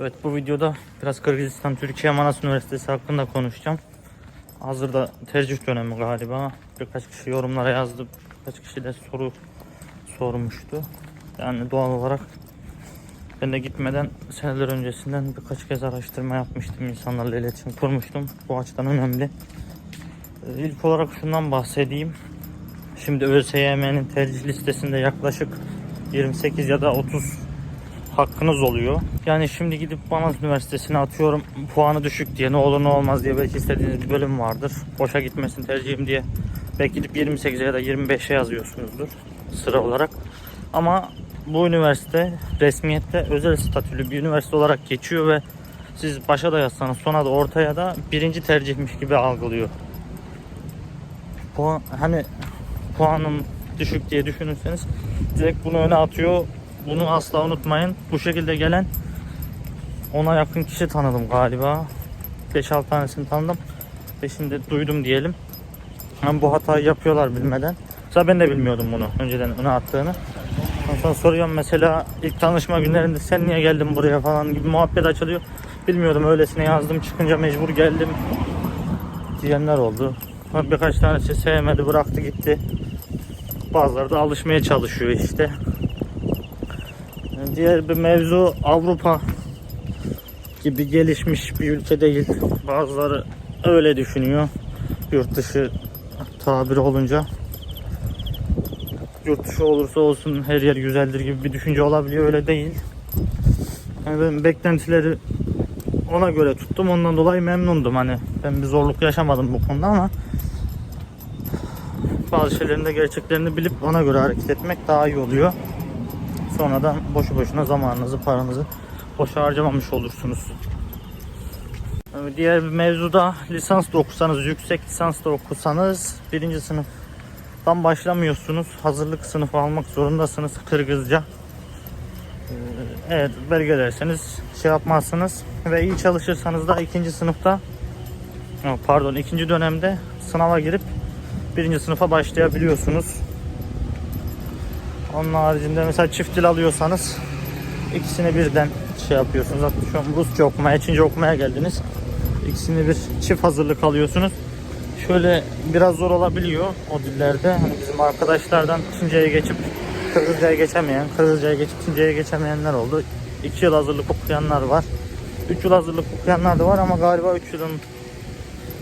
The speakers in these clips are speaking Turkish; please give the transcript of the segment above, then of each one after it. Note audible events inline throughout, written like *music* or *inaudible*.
Evet bu videoda biraz Kırgızistan Türkiye Manas Üniversitesi hakkında konuşacağım. Hazırda tercih dönemi galiba. Birkaç kişi yorumlara yazdı. Birkaç kişi de soru sormuştu. Yani doğal olarak ben de gitmeden seneler öncesinden birkaç kez araştırma yapmıştım. insanlarla iletişim kurmuştum. Bu açıdan önemli. Ee, İlk olarak şundan bahsedeyim. Şimdi ÖSYM'nin tercih listesinde yaklaşık 28 ya da 30 hakkınız oluyor. Yani şimdi gidip Banaz Üniversitesi'ne atıyorum puanı düşük diye ne olur ne olmaz diye belki istediğiniz bir bölüm vardır. Boşa gitmesin tercihim diye belki gidip 28'e ya da 25'e yazıyorsunuzdur sıra olarak. Ama bu üniversite resmiyette özel statülü bir üniversite olarak geçiyor ve siz başa da yazsanız sona da ortaya da birinci tercihmiş gibi algılıyor. Puan, hani puanım düşük diye düşünürseniz direkt bunu öne atıyor. Bunu asla unutmayın. Bu şekilde gelen ona yakın kişi tanıdım galiba. 5-6 tanesini tanıdım. Beşini de duydum diyelim. Hem bu hatayı yapıyorlar bilmeden. Mesela ben de bilmiyordum bunu önceden öne attığını. Ondan sonra soruyorum mesela ilk tanışma günlerinde sen niye geldin buraya falan gibi muhabbet açılıyor. Bilmiyordum öylesine yazdım çıkınca mecbur geldim diyenler oldu. Birkaç tanesi sevmedi bıraktı gitti. Bazıları da alışmaya çalışıyor işte. Diğer bir mevzu Avrupa gibi gelişmiş bir ülke değil. Bazıları öyle düşünüyor. Yurt dışı tabiri olunca. Yurt dışı olursa olsun her yer güzeldir gibi bir düşünce olabiliyor. Öyle değil. Yani ben beklentileri ona göre tuttum. Ondan dolayı memnundum. Hani ben bir zorluk yaşamadım bu konuda ama bazı şeylerin de gerçeklerini bilip ona göre hareket etmek daha iyi oluyor. Sonradan boşu boşuna zamanınızı, paranızı boşa harcamamış olursunuz. Diğer bir mevzuda lisans da okusanız, yüksek lisans da okusanız birinci sınıftan başlamıyorsunuz. Hazırlık sınıfı almak zorundasınız Kırgızca. Ee, Evet belgelerseniz şey yapmazsınız ve iyi çalışırsanız da ikinci sınıfta pardon ikinci dönemde sınava girip birinci sınıfa başlayabiliyorsunuz. Onun haricinde mesela çift dil alıyorsanız ikisini birden şey yapıyorsunuz. Hatta şu an Rusça okumaya, Çince okumaya geldiniz. İkisini bir çift hazırlık alıyorsunuz. Şöyle biraz zor olabiliyor o dillerde. Hani bizim arkadaşlardan Çince'ye geçip Kırgızca'ya geçemeyen, Kırgızca'ya geçip Çince'ye geçemeyenler oldu. 2 yıl hazırlık okuyanlar var. 3 yıl hazırlık okuyanlar da var ama galiba 3 yılın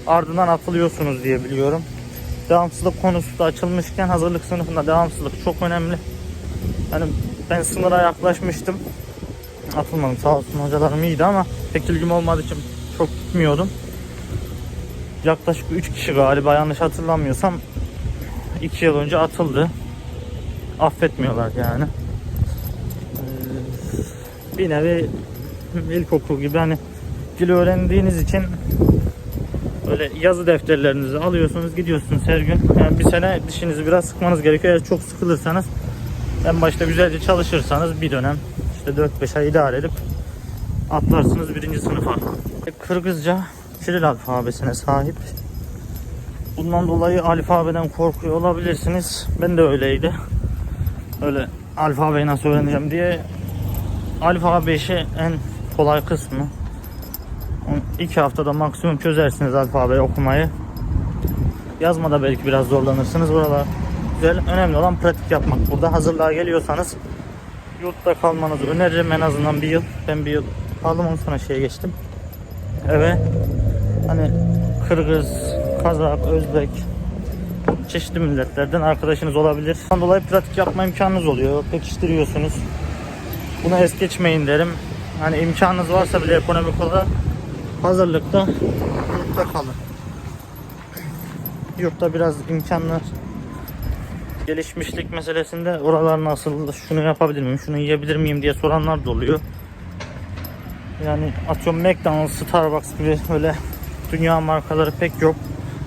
ardından atılıyorsunuz diye biliyorum. Devamsızlık konusu da açılmışken hazırlık sınıfında devamsızlık çok önemli. Yani ben sınıra yaklaşmıştım. Atılmadım sağ olsun hocalarım iyiydi ama pek ilgim olmadığı için çok gitmiyordum. Yaklaşık 3 kişi galiba yanlış hatırlamıyorsam 2 yıl önce atıldı. Affetmiyorlar yani. Ee, Bir nevi ilkokul gibi hani dil öğrendiğiniz için Böyle yazı defterlerinizi alıyorsunuz gidiyorsunuz her gün. Yani bir sene dişinizi biraz sıkmanız gerekiyor. Eğer çok sıkılırsanız en başta güzelce çalışırsanız bir dönem işte 4-5 ay idare edip atlarsınız birinci sınıfa. E, Kırgızca Kiril alfabesine sahip. Bundan dolayı alfabeden korkuyor olabilirsiniz. Ben de öyleydi. Öyle alfabeyi nasıl öğreneceğim diye alfabe işi en kolay kısmı. İki haftada maksimum çözersiniz alfabeyi okumayı. Yazmada belki biraz zorlanırsınız. Buralar güzel. Önemli olan pratik yapmak. Burada hazırlığa geliyorsanız yurtta kalmanızı öneririm en azından bir yıl. Ben bir yıl kaldım ondan sonra şeye geçtim. Eve hani Kırgız, Kazak, Özbek çeşitli milletlerden arkadaşınız olabilir. Ondan dolayı pratik yapma imkanınız oluyor. Pekiştiriyorsunuz. Bunu es geçmeyin derim. Hani imkanınız varsa bile ekonomik olarak hazırlıkta yurtta kalın. Yurtta biraz imkanlar gelişmişlik meselesinde oralar nasıl, şunu yapabilir miyim, şunu yiyebilir miyim diye soranlar da oluyor. Yani atıyorum McDonald's, Starbucks gibi öyle dünya markaları pek yok.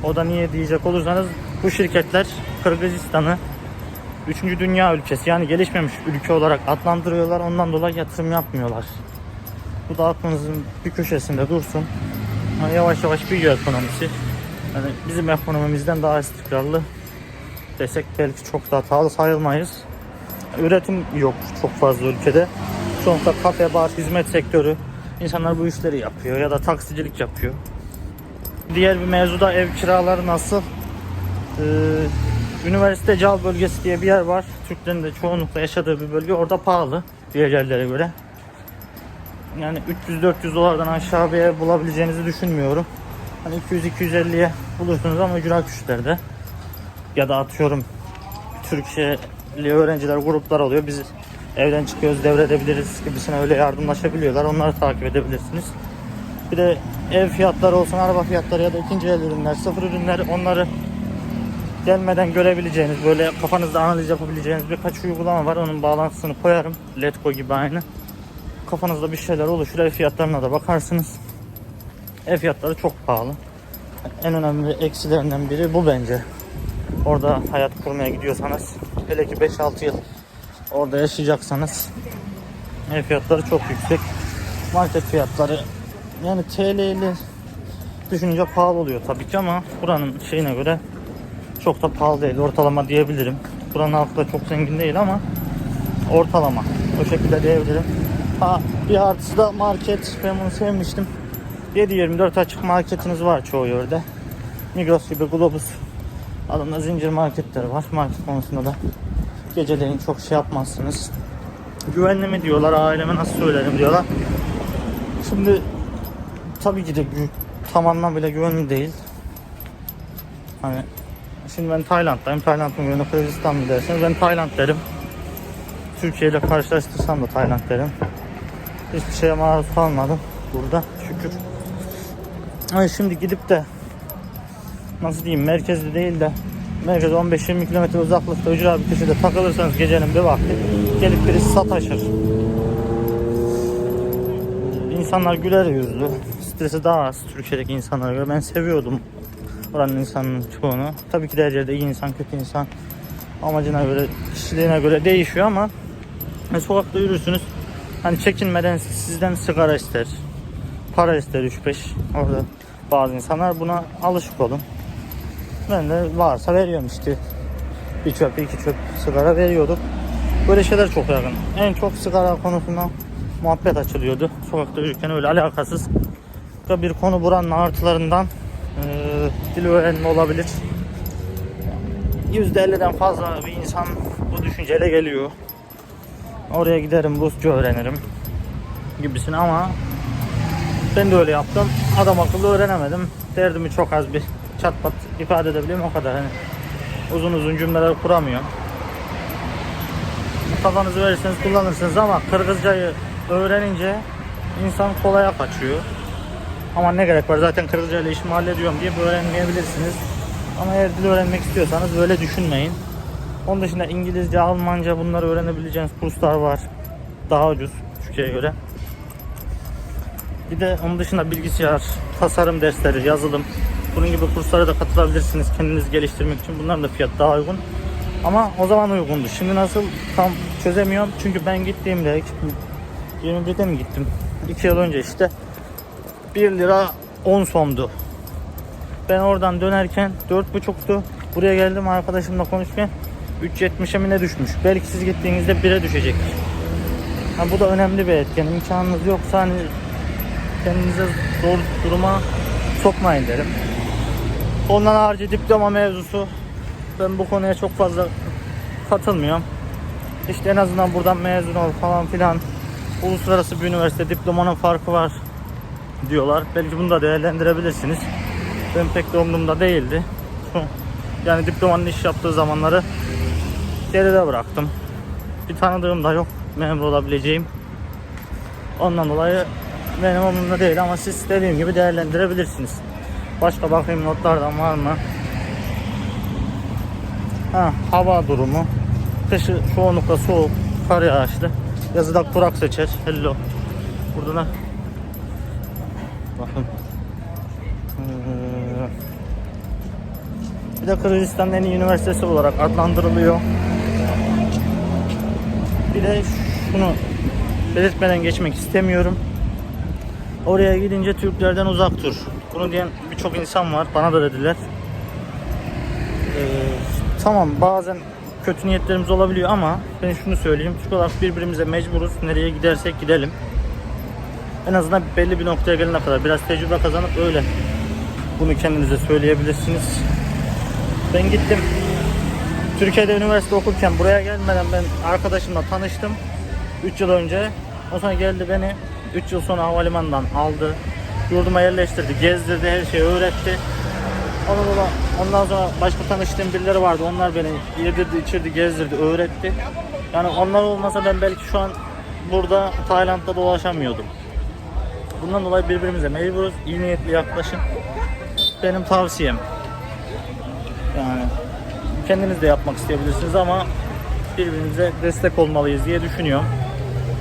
O da niye diyecek olursanız bu şirketler Kırgızistan'ı 3. dünya ülkesi yani gelişmemiş ülke olarak adlandırıyorlar. Ondan dolayı yatırım yapmıyorlar. Bu da aklınızın bir köşesinde dursun. Yavaş yavaş büyüyor ekonomisi. Yani bizim ekonomimizden daha istikrarlı desek belki çok da hatalı sayılmayız. Üretim yok çok fazla ülkede. Sonuçta kafe, bar, hizmet sektörü İnsanlar bu işleri yapıyor ya da taksicilik yapıyor. Diğer bir mevzuda ev kiraları nasıl? Ee, Üniversite Cal bölgesi diye bir yer var. Türklerin de çoğunlukla yaşadığı bir bölge. Orada pahalı diğer yerlere göre. Yani 300-400 dolardan aşağı bir ev bulabileceğinizi düşünmüyorum. Hani 200-250'ye bulursunuz ama ücret güçlerde. Ya da atıyorum Türkiye'li öğrenciler gruplar oluyor. Biz evden çıkıyoruz devredebiliriz gibisine öyle yardımlaşabiliyorlar. Onları takip edebilirsiniz. Bir de ev fiyatları olsun, araba fiyatları ya da ikinci el ürünler, sıfır ürünler onları gelmeden görebileceğiniz, böyle kafanızda analiz yapabileceğiniz birkaç uygulama var. Onun bağlantısını koyarım. Letgo gibi aynı. Kafanızda bir şeyler oluşur. Ev fiyatlarına da bakarsınız. Ev fiyatları çok pahalı. En önemli eksilerinden biri bu bence. Orada hayat kurmaya gidiyorsanız, hele ki 5-6 yıl orada yaşayacaksanız ev fiyatları çok yüksek. Market fiyatları yani TL ile düşününce pahalı oluyor tabii ki ama buranın şeyine göre çok da pahalı değil. Ortalama diyebilirim. Buranın halkı da çok zengin değil ama ortalama. O şekilde diyebilirim. Ha, bir artısı da market. Ben bunu sevmiştim. 7-24 açık marketiniz var çoğu yerde. Migros gibi Globus adında zincir marketleri var. Market konusunda da geceleyin çok şey yapmazsınız. Güvenli mi diyorlar, aileme nasıl söylerim diyorlar. Şimdi tabii ki de tam anlamıyla güvenli değil. Hani şimdi ben Tayland'dayım. Tayland mı güvenli, Kırgızistan mı derseniz ben Tayland derim. Türkiye ile karşılaştırsam da Tayland derim. Hiçbir şeye maruz kalmadım burada şükür. Ama şimdi gidip de nasıl diyeyim merkezde değil de merkez 15-20 kilometre uzaklıkta ücra bir köşede takılırsanız gecenin bir vakti gelip birisi sataşır. İnsanlar güler yüzlü. Stresi daha az Türkiye'deki insanlara göre. Ben seviyordum oranın insanın çoğunu. Tabii ki de her yerde iyi insan, kötü insan amacına göre, kişiliğine göre değişiyor ama e, sokakta yürürsünüz. Hani çekinmeden sizden sigara ister. Para ister 3-5. Orada bazı insanlar buna alışık olun. Ben de varsa veriyorum işte. Bir çöp, iki çöp sigara veriyorduk. Böyle şeyler çok yakın. En çok sigara konusunda muhabbet açılıyordu. Sokakta yürürken öyle alakasız. Bir konu buranın artılarından eee dil öğrenme olabilir. %50'den fazla bir insan bu düşünceyle geliyor. Oraya giderim Rusça öğrenirim gibisine ama ben de öyle yaptım. Adam akıllı öğrenemedim. Derdimi çok az bir çat pat ifade edebiliyorum o kadar. Hani uzun uzun cümleler kuramıyorum. Kafanızı verirseniz kullanırsınız ama Kırgızcayı öğrenince insan kolaya kaçıyor. Ama ne gerek var zaten Kırgızca ile işimi hallediyorum diye öğrenmeyebilirsiniz. Ama eğer dil öğrenmek istiyorsanız böyle düşünmeyin. Onun dışında İngilizce, Almanca bunları öğrenebileceğiniz kurslar var. Daha ucuz Türkiye'ye göre. Bir de onun dışında bilgisayar, tasarım dersleri, yazılım. Bunun gibi kurslara da katılabilirsiniz kendinizi geliştirmek için. Bunların da fiyat daha uygun. Ama o zaman uygundu. Şimdi nasıl tam çözemiyorum. Çünkü ben gittiğimde 21'de mi gittim? 2 yıl önce işte 1 lira 10 sondu. Ben oradan dönerken 4.5'tu. Buraya geldim arkadaşımla konuşurken 3.70'e mi ne düşmüş. Belki siz gittiğinizde 1'e düşecek. Ha, bu da önemli bir etken. İmkanınız yoksa hani kendinize zor duruma sokmayın derim. Ondan harici diploma mevzusu ben bu konuya çok fazla katılmıyorum. İşte en azından buradan mezun ol falan filan. Uluslararası bir üniversite diplomanın farkı var diyorlar. Belki bunu da değerlendirebilirsiniz. Ben pek de umurumda değildi. *laughs* Yani diplomanın iş yaptığı zamanları geride bıraktım. Bir tanıdığım da yok memur olabileceğim. Ondan dolayı benim umurumda değil ama siz dediğim gibi değerlendirebilirsiniz. Başka bakayım notlardan var mı? Ha, hava durumu. Kışı çoğunlukla soğuk, kar yağışlı. Yazıda kurak seçer. Hello. Burada da bakın. Ee, Bir de Kırgızistan'ın en iyi üniversitesi olarak adlandırılıyor. Bir de şunu belirtmeden geçmek istemiyorum. Oraya gidince Türklerden uzak dur. Bunu diyen birçok insan var. Bana da dediler. Ee, tamam bazen kötü niyetlerimiz olabiliyor ama ben şunu söyleyeyim. Türk olarak birbirimize mecburuz. Nereye gidersek gidelim. En azından belli bir noktaya gelene kadar biraz tecrübe kazanıp öyle bunu kendinize söyleyebilirsiniz. Ben gittim. Türkiye'de üniversite okurken buraya gelmeden ben arkadaşımla tanıştım. 3 yıl önce. O sonra geldi beni 3 yıl sonra havalimanından aldı. Yurduma yerleştirdi, gezdirdi, her şeyi öğretti. Ondan ondan sonra başka tanıştığım birileri vardı. Onlar beni yedirdi, içirdi, gezdirdi, öğretti. Yani onlar olmasa ben belki şu an burada Tayland'da dolaşamıyordum. Bundan dolayı birbirimize mecburuz. İyi niyetli yaklaşın. Benim tavsiyem. Yani kendiniz de yapmak isteyebilirsiniz ama birbirimize destek olmalıyız diye düşünüyorum.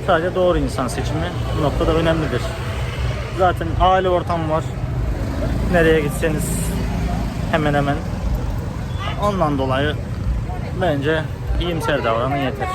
Sadece doğru insan seçimi bu noktada önemlidir. Zaten aile ortamı var. Nereye gitseniz hemen hemen. Ondan dolayı bence iyimser davranın yeter.